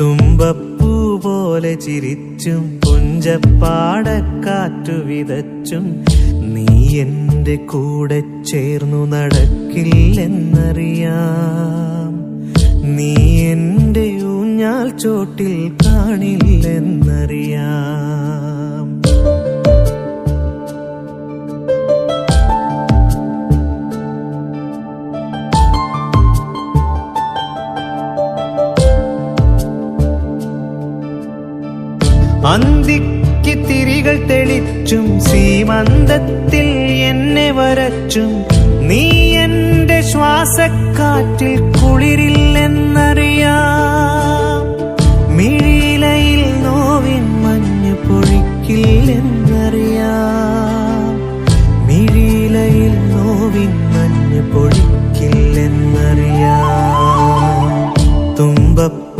തുമ്പപ്പൂ പോലെ ചിരിച്ചും പുഞ്ചപ്പാടക്കാറ്റു വിതച്ചും നീ എന്റെ കൂടെ ചേർന്നു നടക്കില്ലെന്നറിയാം. നീ എന്റെ ഊഞ്ഞാൽ ചോട്ടിൽ കാണില്ലെന്നറിയാം. അന്തിക്ക് തിരികൾ തെളിച്ചും സീമന്തത്തിൽ എന്നെ വരച്ചും. നീ എന്റെ ശ്വാസക്കാറ്റിൽ കുളിരില്ലെന്നറിയാം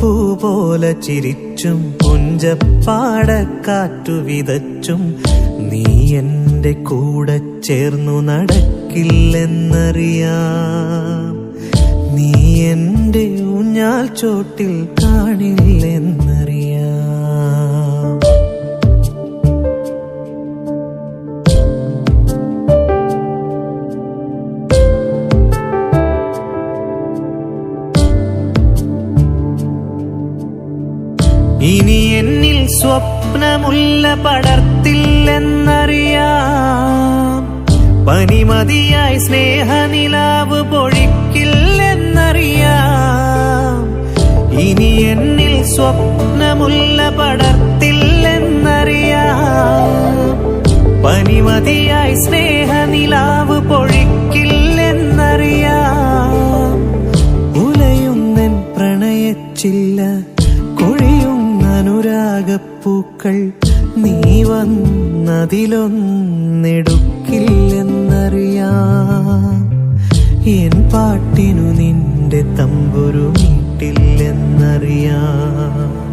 തുമ്പപ്പൂ പോലെ ചിരിച്ചും പുഞ്ചപ്പാടക്കാറ്റു വിതച്ചും നീ എന്റെ കൂടെ ചേർന്നു നടക്കില്ലെന്നറിയാം. നീ എന്റെ ഊഞ്ഞാൽ ചോട്ടിൽ കാണില്ലെന്നറിയാം ഇനി എന്നിൽ സ്വപ്നമുള്ള പടർത്തില്ലെന്നറിയാം. പനിമതിയായി സ്നേഹനിലാവ് പൊഴിക്കില്ലെന്നറിയാം. ഇനി എന്നിൽ സ്വപ്നമുള്ള പടർത്തില്ലെന്നറിയാം. പനിമതിയായി സ്നേഹനിലാവ് പൊഴിക്കില്ലെന്നറിയാം. ഉലയുന്നൻ പ്രണയച്ചില്ല കൊഴിയുന്ന അനുരാഗപ്പൂക്കൾ നീ വന്നതിലൊന്നെടുക്കില്ലെന്നറിയാം. എൻ പാട്ടിനു നിന്റെ തമ്പുരു മീട്ടില്ലെന്നറിയാം